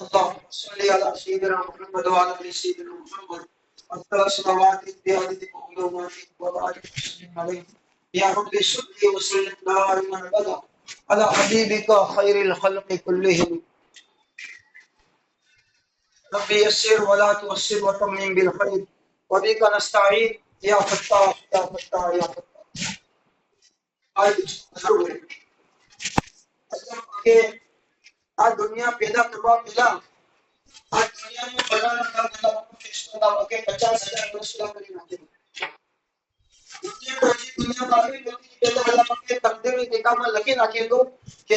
اللهم صل على سيدنا محمد وعلى ال سيدنا محمد حتى صلوات بهذه اللهم في وبارك وسلم عليه يا رب صل وسلم دائما ابدا على حبيبك خير الخلق كلهم رب يسر ولا تؤسر وتمم بالخير وبك نستعين يا فتاح يا فتاح يا فتاح آج ضرور ہے اللہ کے આ દુનિયા પેદા કરવા પહેલા આ દુનિયાને બનાવવાના પહેલા કૃષ્ણના વગે પચાસ હજાર વર્ષ કરી નાખેલું લખી છે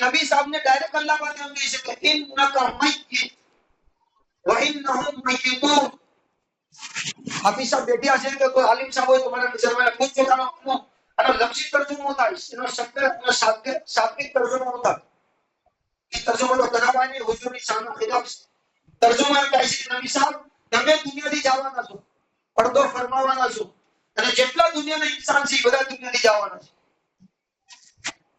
نبی صاحب نے ڈائریکٹ اللہ والے ہم نے اسے کہا انکا میت وانہم میتون حفیظ صاحب بیٹی آجے کہ کوئی عالم صاحب ہوئے تمہارا نظر میں کچھ جو کہا ہوں انا لفظی ترجمہ ہوتا ہے انا سکتے انا ساتھ کے ساتھ کے ترجمہ ہوتا ہے یہ ترجمہ لو تنا پائنے حضور نیسان خلاف ترجمہ ہے کہ نبی صاحب نمی دنیا دی جاوانا سو پردو فرماوانا سو انا یعنی جتلا دنیا میں انسان سی بدا دنیا دی جاوانا سو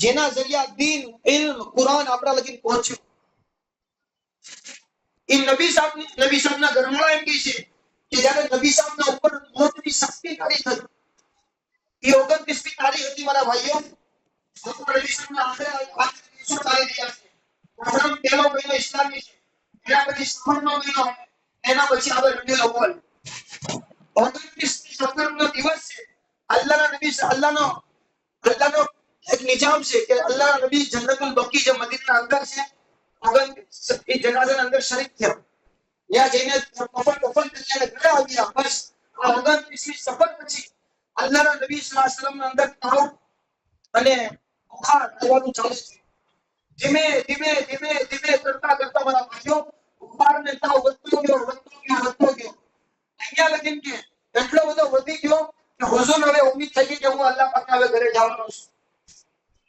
જેના જરિયા દીન ઇલ્મ કુરાન આપણા લગી પહોંચ્યું એ નબી સાહેબ નબી સાહેબના ધર્મમાં એમ કહે છે કે જ્યારે નબી સાહેબના ઉપર મોતની શક્તિ કાઢી થઈ એ ઓગણત્રીસમી તારીખ હતી મારા ભાઈઓ આપણે નબી એના પછી સફરનો મહિનો એના પછી આવે દિવસ છે અલ્લાહના નબી અલ્લાહનો અલ્લાહનો એક નિજામ છે કે અલ્લાહ નબી જન્નતુલ બકી જે મદીના અંદર છે ઓગન એ જનાઝાના અંદર શરીક થયા ત્યાં જઈને કફન કફન કરીને ઘરે આવ્યા બસ આ ઓગન ઈસવી સફર પછી અલ્લાહના નબી સલ્લલ્લાહુ અંદર તાવ અને બુખાર આવવાનું ચાલુ છે ધીમે ધીમે ધીમે ધીમે કરતા કરતા મારા ભાઈઓ બુખાર ને તાવ વધતો ગયો વધતો ગયો વધતો ગયો અહીંયા લગીન કે એટલો બધો વધી ગયો કે હુઝુર હવે ઉમ્મીદ થઈ ગઈ કે હું અલ્લાહ પાક હવે ઘરે જવાનો છું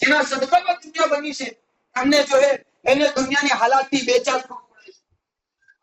જેના સદભાવમાં દુનિયા બની છે એમને જો એને દુનિયાની હાલાતથી બેચાર થવું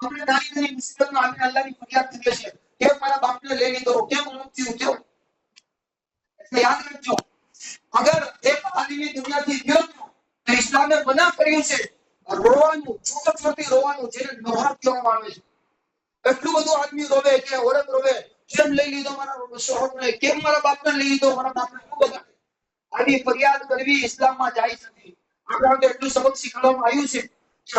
પડે છે આપણે નાની નાની મુસીબતમાં આવીને અલ્લાહની ફરિયાદ કરીએ છીએ કેમ મારા બાપને લઈ લીધો કેમ અમુક થયું કેમ યાદ રાખજો અગર એક આદમી દુનિયાથી ગયો તો ઇસ્લામે મના કર્યું છે રોવાનું જોર છોટી રોવાનું જેને નોહર કહેવામાં આવે છે એટલું બધું આદમી રોવે કે ઓરત રોવે કેમ લઈ લીધો મારા શોહરને કેમ મારા બાપને લઈ લીધો મારા બાપને શું બધા આવી ફરિયાદ કરવી ઇસ્લામમાં જાય નથી આપણા એટલું સબક શીખવવામાં આવ્યું છે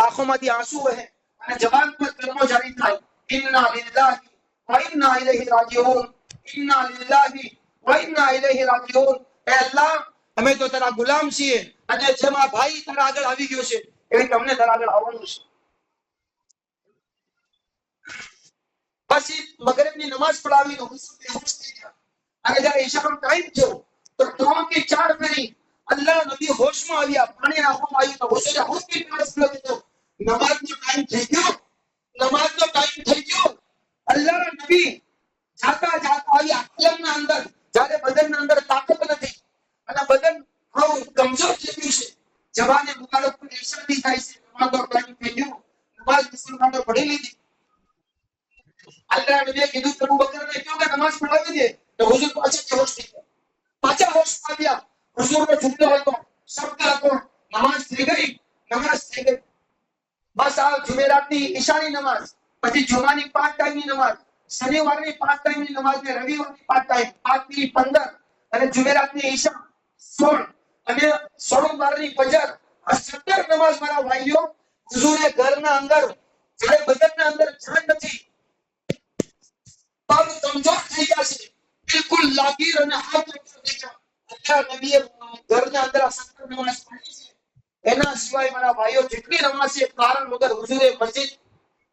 આંખોમાંથી આંસુ વહે અને જવાન પર કર્મો જારી થાય ઇન્ના લિલ્લાહી વા ઇન્ના ઇલૈહી રાજીઉન ઇન્ના લિલ્લાહી વા ઇન્ના ઇલૈહી રાજીઉન એ અલ્લાહ અમે તો તારા ગુલામ છીએ અને જેમ આ ભાઈ તારા આગળ આવી ગયો છે એ તમને તારા આગળ આવવાનું છે બસ મગરબની નમાઝ પડાવી તો અને જયારે ઈશાનો ટાઈમ થયો تو تمام کی چار میں نہیں اللہ نبی ہوش میں آیا پانی آنکھوں میں آیا تو ہوش میں ہوش کی پاس کیا کہ تو نماز کو ٹائم تھے کیوں نماز کو ٹائم تھے کیوں اللہ نبی جاتا جاتا آیا اکلم نہ اندر جارے بدن نہ اندر تاکہ پنا تھی انا بدن ہوں کمزور کی بھی اسے جوان مبارک کو نیشن دیتا ہے اسے نماز کو ٹائم تھے کیوں نماز کی سلوہ میں پڑھے لی اللہ نبی کہ دوسرے مبکر نے کیوں کہ نماز پڑھا دی تو حضور کو اچھے چھوٹ دیتے હજુરનો જુમલો હતો શબ્દ હતો નમાજ થઈ ગઈ નમાજ થઈ ગઈ બસ આ જુમેરાતની ઈશાની નમાજ પછી જુમાની પાંચ ટાઈમની નમાજ શનિવારની પાંચ ટાઈમની નમાજ ને રવિવારની પાંચ ટાઈમ પાંચની પંદર અને જુમેરાતની ઈશા સોળ અને સોમવારની ફજર આ સત્તર નમાઝ મારા ભાઈઓ હજુરે ઘરના અંદર જ્યારે બદનના અંદર જાન નથી પગ કમજોર થઈ ગયા છે બિલકુલ લાગીર અને હાથ થઈ ગયા એના સિવાય મારા ભાઈઓ જેટલી નમાઝ છે કારણ વગર હુજુરે મસ્જિદ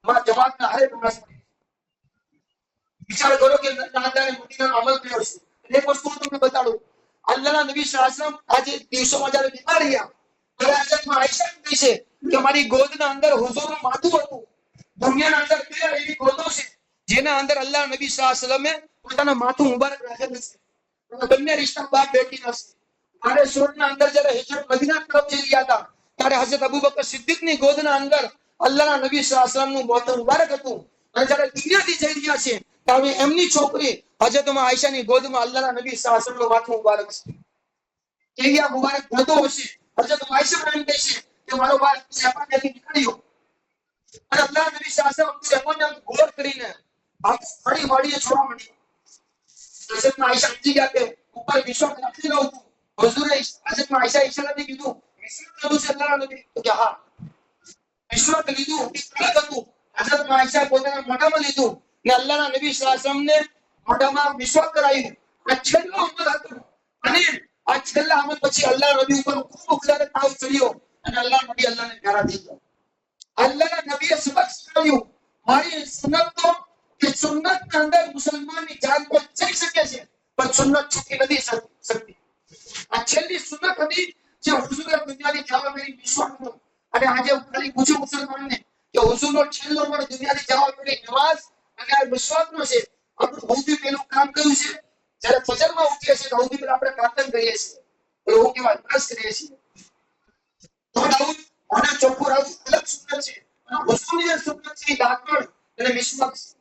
માં જમાતના હરેક નમાઝ પડી વિચાર કરો કે દાદાને મદીનાનો અમલ કર્યો છે એક વસ્તુ તમને બતાડું અલ્લાહના નબી શાસન આજે દિવસોમાં જ્યારે બીમાર રહ્યા ત્યારે આયશામાં આયશા કહી છે કે મારી ગોદના અંદર હુઝુરનું માથું હતું દુનિયાના અંદર તેર એવી ગોદો છે જેના અંદર અલ્લાહ નબી શાહ પોતાના માથું મુબારક રાખેલું છે બંને રિશ્તા બાપ બેટી હશે મારે સુરતના અંદર જ્યારે હિજરત મદીના તરફ જઈ ગયા હતા ત્યારે હઝરત અબુ બકર સિદ્દીકની ગોદના અંદર અલ્લાહના નબી સલ્લલ્લાહુ નું મોત મુબારક હતું અને જ્યારે દુનિયાથી જઈ રહ્યા છે ત્યારે એમની છોકરી હઝરતમાં આયશાની ગોદમાં અલ્લાહના નબી સલ્લલ્લાહુ નું માથું મુબારક છે કે આ મુબારક થતો હશે હઝરત આયશા એમ કહે છે કે મારો બાળક સેપાનેથી નીકળ્યો અને અલ્લાહ નબી સલ્લલ્લાહુ અલૈહિ વસલ્લમ ગોળ કરીને આખી ફળી વાળીએ જોવા મળ્યો حضرت معاشہ جی جاتے ہیں اوپر وشو میں رکھتے رہو تو حضور حضرت معاشہ ایسا نہ دیکھ دوں مصر قدو سے اللہ نے دیکھ تو کیا ہاں وشو کلی دوں اس طرح کر دوں حضرت معاشہ کو دینا مٹم لی دوں نے اللہ نے نبی صلی اللہ علیہ وسلم نے مٹم وشو کرائی اچھے اللہ حمد آتا ہوں اچھے اللہ حمد پچھے اللہ نبی اوپر خوب اکھلا دے پاہو چلی ہو اللہ نبی اللہ نے پیارا دی اللہ نے نبی سبق سکھا دیو ہماری سنت تو કે સુન્નત અંદર મુસલમાનની જાન પર શકે છે પણ સુન્નત છૂટી નથી શકતી આ છેલ્લી સુન્નત હતી જે હુઝુરે દુનિયાની જવા મેળી વિશ્વાસ અને આજે ખાલી પૂછ્યું મુસલમાનને કે હુઝુરનો છેલ્લો પણ દુનિયાની જવા મેળી નમાઝ અને આ વિશ્વાસનો છે આપણું હૌદી પેલું કામ કયું છે જ્યારે ફજરમાં ઉઠીએ છીએ હૌદી પેલા આપણે પ્રાર્થના કરીએ છીએ એટલે કેવા અરદાસ કરીએ છીએ તો દાઉદ અને ચોખ્ખું રાઉ અલગ સુન્નત છે અને હુઝુરની જે છે એ લાકડ અને વિશ્વાસ છે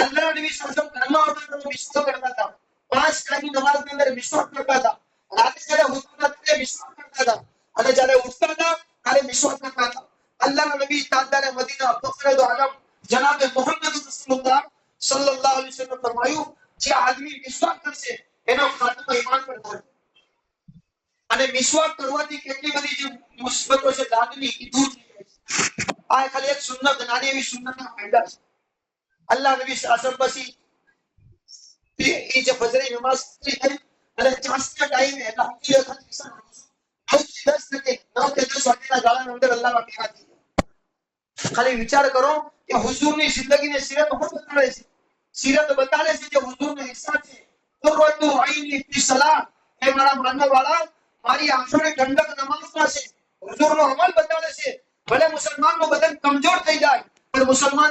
اللہ نبی صلی اللہ علیہ وسلم کرما ہوتا تھا وہ کرتا تھا پانچ کامی نماز کے اندر مشوق کرتا تھا اور آگے چلے اٹھتا تھا مشوق کرتا تھا آگے چلے اٹھتا تھا آگے مشوق کرتا تھا اللہ نبی تعالیٰ مدینہ بخر عالم جناب محمد رسول اللہ صلی اللہ علیہ وسلم فرمایو جی آدمی مشوق کر سے اینا خاتم ایمان کرتا ہے અને મિસવાક કરવાથી કેટલી બધી જે મુસીબતો છે દાદની એ દૂર થઈ જાય છે આ ખાલી એક સુન્નત નાની એવી સુન્નતના ફાયદા છે اللہ نبی صلی اللہ علیہ وسلم بسی ایجا فجرے نماز کی ہے اللہ کا ٹائم ہے اللہ کی لکھا نبی صلی اللہ علیہ دس سکے نو کے دس وقتی نہ گالا نمدر اللہ واقعہ دی خالی ویچار کرو کہ حضور نے زندگی نے سیرت بہت بتا رہے سے سیرت بتا رہے سے جو حضور نے حصہ تھے قرآن تو عین کی صلاۃ اے مرا مرنہ والا ہماری آنکھوں نے ٹھنڈک نماز پاس سے حضور نے عمل بتا رہے سے بھلے مسلمان کو بدن کمزور تھی جائے پر مسلمان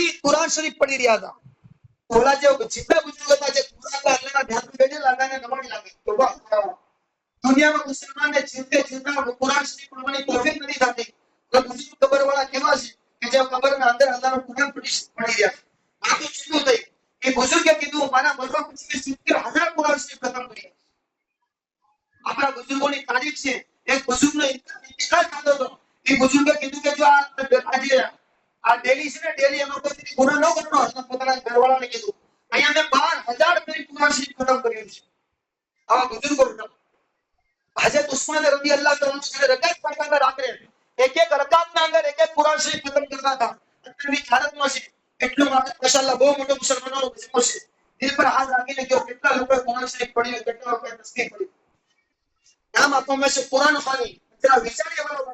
ಈ ಕುರಾನ್ ಶರೀಫ್ ಪಡೀರಿಯಾದ ಕೊಲಾಜೆ ಒಬ್ಬ ಚಿಕ್ಕ ಬುಜುರ್ಗ ಅಜ್ಜ ಕುರಾನ್ ಅಲ್ಲೇನ ಧ್ಯಾನ ಬೇಡಿಲ್ಲ ಅಲ್ಲೇನ ನಮಾಡಿಲ್ಲ ತುಂಬಾ ದುನಿಯಾ ಮತ್ತು ಮುಸಲ್ಮಾನ ಚಿಂತೆ ಚಿಂತೆ ಕುರಾನ್ ಶರೀಫ್ ಕುಡಬಣಿ ತೋಫಿಕ್ ನದಿ ದಾಟಿ ಬುಜುರ್ಗ ಕಬರ್ ಒಳ ಕೆಲವಾಸ ಕಜ ಕಬರ್ ಅಂದ್ರೆ ಅಲ್ಲಾನ ಕುರಾನ್ ಪಡೀರಿಯಾ ಆತು ಚಿಂತೆ ಉದಯ ಈ ಬುಜುರ್ಗ ಕಿದ್ದು ಮನ ಬರುವ ಕುಚಿಗೆ ಸಿಕ್ಕಿ ಹಜಾರ ಕುರಾನ್ ಶರೀಫ್ ಕತಂ ಬರಿಯ ಅಪರ ಬುಜುರ್ಗೋಣಿ ತಾರೀಕ್ಷೆ ಏ ಬುಜುರ್ಗ ಇಂತ ಇಂತ ಕಾದೋದು ಈ ಬುಜುರ್ಗ ಕಿದ್ದು ಕಜ ಆ આ ડેલી છે ને ડેલી એનો કોઈ ગુનો ન કરતો હશે પોતાના ઘરવાળાને કીધું અહીંયા મેં બાર હજાર મિનિટ કુરાન ખતમ કર્યું છે આવા બુજુર્ગો હજરત ઉસ્માન રબી અલ્લાહ તઆલા છે રકાત પડતા હતા રાત્રે એક એક રકાત ના અંદર એક એક કુરાન ખતમ કરતા હતા અત્યારની હાલતમાં છે એટલો માટે માશાલ્લાહ બહુ મોટો મુસલમાનો મજબૂર છે દિલ પર હાથ રાખીને ગયો કેટલા લોકો કુરાન શરીફ પડ્યું કેટલા લોકો તસ્બીહ પડ્યું નામ આપવામાં છે કુરાન ખાની જરા વિચારીએ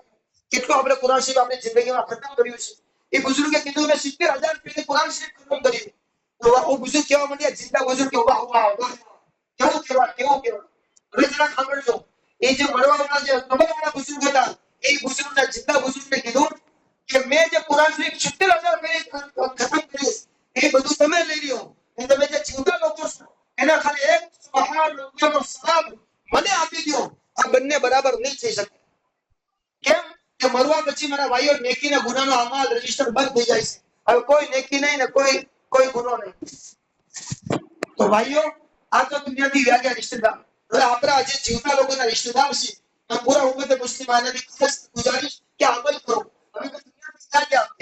કેટલું આપણે કુરાન શરીફ આપણી જિંદગીમાં ખતમ કર્યું છે ایک بزرگ کے دلوں میں ستر ہزار پیلے قرآن شریف کو نم کریں تو وہ بزرگ کیا بنیا جتنا بزرگ کے واہ واہ واہ کیوں کیا واہ کیوں کیا واہ ابھی جنا خبر جو یہ جو بڑوا بڑا جو نمبر بڑا بزرگ تھا ایک بزرگ کا جتنا بزرگ کے دلوں کہ میں جب قرآن شریف ستر ہزار پیلے ختم کری یہ بدو تمہیں لے لیو میں تمہیں جب چھوٹا لوگوں سے اینا خالی ایک سبحان برابر نہیں چھے કે મરવા પછી મારા ભાઈઓ નેકીના ગુનાનો અમાલ રજીસ્ટર બંધ થઈ જાય છે હવે કોઈ નેકી નહીં ને કોઈ કોઈ ગુનો નહીં તો ભાઈઓ આ તો દુનિયાથી વ્યાજ્યા રિશ્તેદાર હવે આપણા આજે જીવતા લોકોના રિશ્તેદાર છે અને પૂરા ઉમતે મુસ્લિમાનાથી ખાસ ગુજારીશ કે અમલ કરો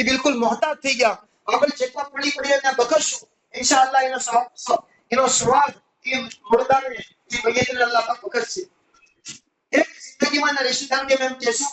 એ બિલકુલ મોહતાજ થઈ ગયા આપણે જેટલા પડી પડી એને બકરશું ઇન્શાઅલ્લાહ એનો સ્વાદ એનો સ્વાદ એ મુર્દાને જે મૈયતને અલ્લાહ પાક બકરશે એક જિંદગીમાં ના રિશ્તેદારને મેં કહેશું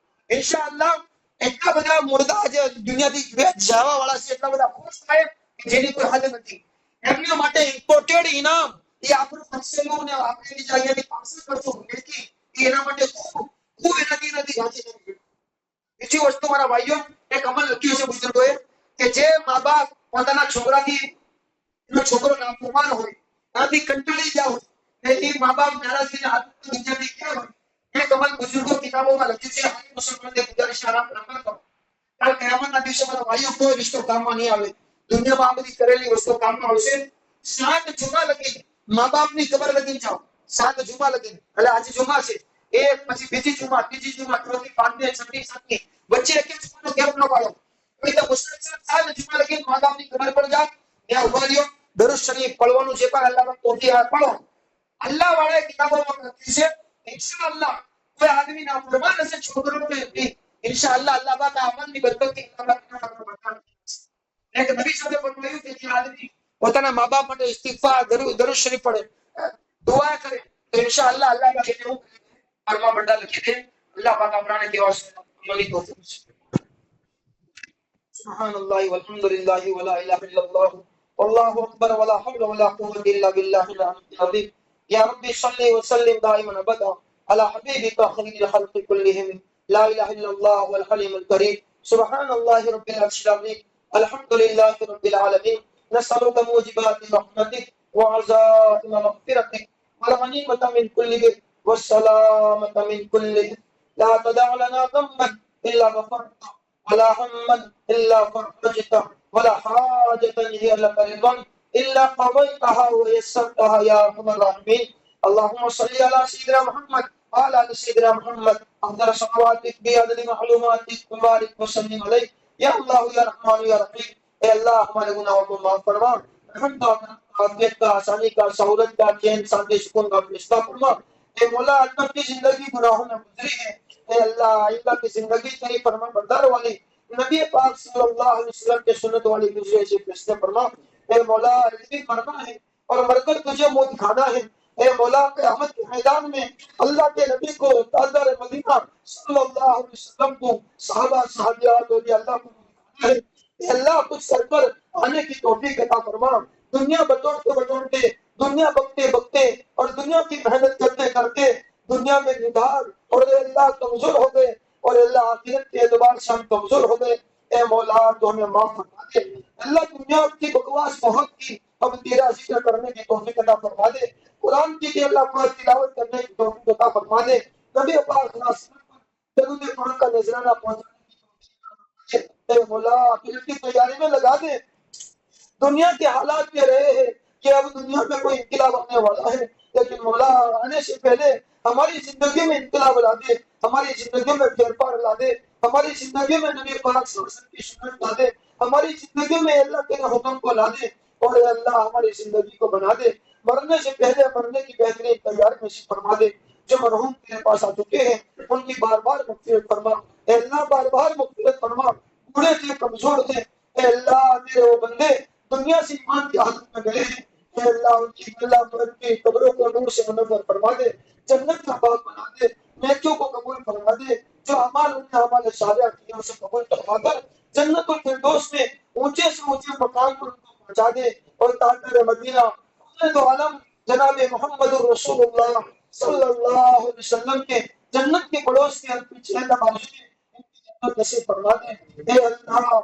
انشاءاللہ اتنا بڑا مردہ جو دنیا دی جاوا والا سی اتنا بڑا خوش آئے کہ جیلی کوئی حل نہ دی ایمیو ماتے امپورٹیڈ ہی نا یہ آپ نے پچھے لوگوں نے آپ نے جائیے دی پاسے پر سو ملکی یہ نا ماتے خوب خوب اینا دی نا دی جانچے جانچے جانچے اسی وجہ تو مارا بھائیوں ایک عمل لکیوں سے بجرد ہوئے کہ جے ماں باپ پندانا چھوکرا دی انہوں چھوکروں نام فرمان ہوئے نا دی کنٹلی جا ہوئے نہیں ماں باپ میرا سی جہاں تو دنیا دی کیا ہوئے એ તમામ બુઝુર્ગો કિતાબોમાં લખ્યું છે આ મુસલમાનને ગુજારિશ આરામ રમા કરો કાલ કયામતના દિવસે મારા વાયુ કોઈ રિશ્તો કામમાં નહીં આવે દુનિયામાં આ બધી કરેલી વસ્તુ કામમાં આવશે સાત જુમા લગીને મા બાપની કબર લગીને જાઓ સાત જુમા લગીને એટલે આજે જુમા છે એ પછી બીજી જુમા ત્રીજી જુમા ચોથી પાંચમી છઠ્ઠી સાતમી વચ્ચે એક જુમાનો ગેપ ન પાડો એટલે મુસ્લિમ સાત જુમા લગીને મા બાપની કબર પર જાઓ ત્યાં ઉભા રહ્યો દરરોજ શરીફ પડવાનું જે પણ અલ્લાહમાં કોઠી હાથ પડો અલ્લાહ વાળા કિતાબોમાં લખ્યું છે انشاءاللہ اللہ کوئی آدمی نہ فرما نہ سے چھوڑ رہے ہیں بھی انشاءاللہ اللہ بات آمن نہیں بدل کے اللہ بات نہ فرما لیکن نبی صلی اللہ علیہ وسلم کہ آدمی ہوتا نا ماں باپ پڑے استغفار درو شریف پڑے دعا کرے تو انشاءاللہ اللہ اللہ کا کہتے ہو فرما بڑھا لکھے دے اللہ بات آمنانے کے اور عملی تو سے سبحان اللہ والحمد للہ ولا الہ الا اللہ واللہ اکبر ولا حول ولا قوة الا بالله العظیم يا ربي صل وسلم دائما أبدا على حبيبك خير الخلق كلهم لا إله إلا الله والحليم الكريم سبحان الله رب العرش العظيم الحمد لله رب العالمين نسألك موجبات رحمتك وعزائم مغفرتك والغنيمة من كل بر والسلامة من كل بر لا تدع لنا ذنبا إلا غفرته ولا هما إلا فرجته ولا حاجة هي لك رضا إلا قضيتها ويسرتها يا أرحم الراحمين اللهم صل على سيدنا محمد وعلى آل سيدنا محمد أفضل صلواتك بعدد معلوماتك وبارك وسلم عليك يا الله يا رحمن يا رحيم يا الله ہمارے گناہوں کو معاف فرما الحمد لله عافیت کا آسانی کا سہولت کا چین سانتے سکون کا فیصلہ فرما اے مولا آج کی زندگی گناہوں میں گزری ہے اے اللہ آئندہ کی زندگی تیری فرمان بردار والی نبی پاک صلی اللہ علیہ وسلم کے سنت والی گزرے سے فیصلے فرما اے مولا ایسے مرنا ہے اور مر کر تجھے منہ دکھانا ہے اے مولا قیامت کے میدان میں اللہ کے نبی کو تاجدار مدینہ صلی اللہ علیہ وسلم کو صحابہ صحابیات اور اللہ کو دکھانا ہے اے اللہ کچھ سر پر آنے کی توفیق عطا فرما دنیا بٹوڑتے بٹوڑتے دنیا بکتے بکتے اور دنیا کی محنت کرتے کرتے دنیا میں ندھار اور اے اللہ کمزور ہو گئے اور اللہ آخرت کے اعتبار سے ہم کمزور ہو گئے اے مولا تو ہمیں معاف فرما دے اللہ دنیا کی بکواس بہت کی ہم تیرا ذکر کرنے کی توفیق عطا فرما دے قرآن کی دی اللہ پاک تلاوت کرنے کی توفیق عطا فرما دے نبی پاک نہ صرف درود قرآن کا نذرانہ پہنچا اے مولا اخرت کی تیاری میں لگا دے دنیا کے حالات میں رہے ہیں کہ اب دنیا میں کوئی انقلاب آنے والا ہے لیکن مولا آنے سے پہلے ہماری زندگی میں انقلاب لا دے ہماری زندگیوں میں پار لا دے ہماری زندگیوں میں نبی پاک صلی اللہ علیہ وسلم کی سنت لا دے ہماری زندگیوں میں اللہ تیرے حکم کو لا دے اور اللہ ہماری زندگی کو بنا دے مرنے سے پہلے مرنے کی بہترین تیاری میں سے فرما دے جو مرحوم تیرے پاس آ چکے ہیں ان کی بار بار مغفرت فرما اے اللہ بار بار مغفرت فرما بوڑھے تھے کمزور تھے اے اللہ تیرے وہ بندے دنیا سے ایمان کی حالت میں گئے ہیں اے اللہ ان کی اللہ ان کی قبروں کو نور سے منور فرما دے جنت کا باغ بنا دے نیکیوں کو قبول فرما دے جو ہمارے انہیں ہمارے سارے عقیدوں سے قبول فرما کر جنت الفردوس میں اونچے سے اونچے مقام پر ان کو پہنچا دے اور تاجر مدینہ پورے دو عالم جناب محمد رسول اللہ صلی اللہ علیہ وسلم کے جنت کے پڑوس کے پیچھے پچھلے ان کی جنت نصیب فرما دے اے اللہ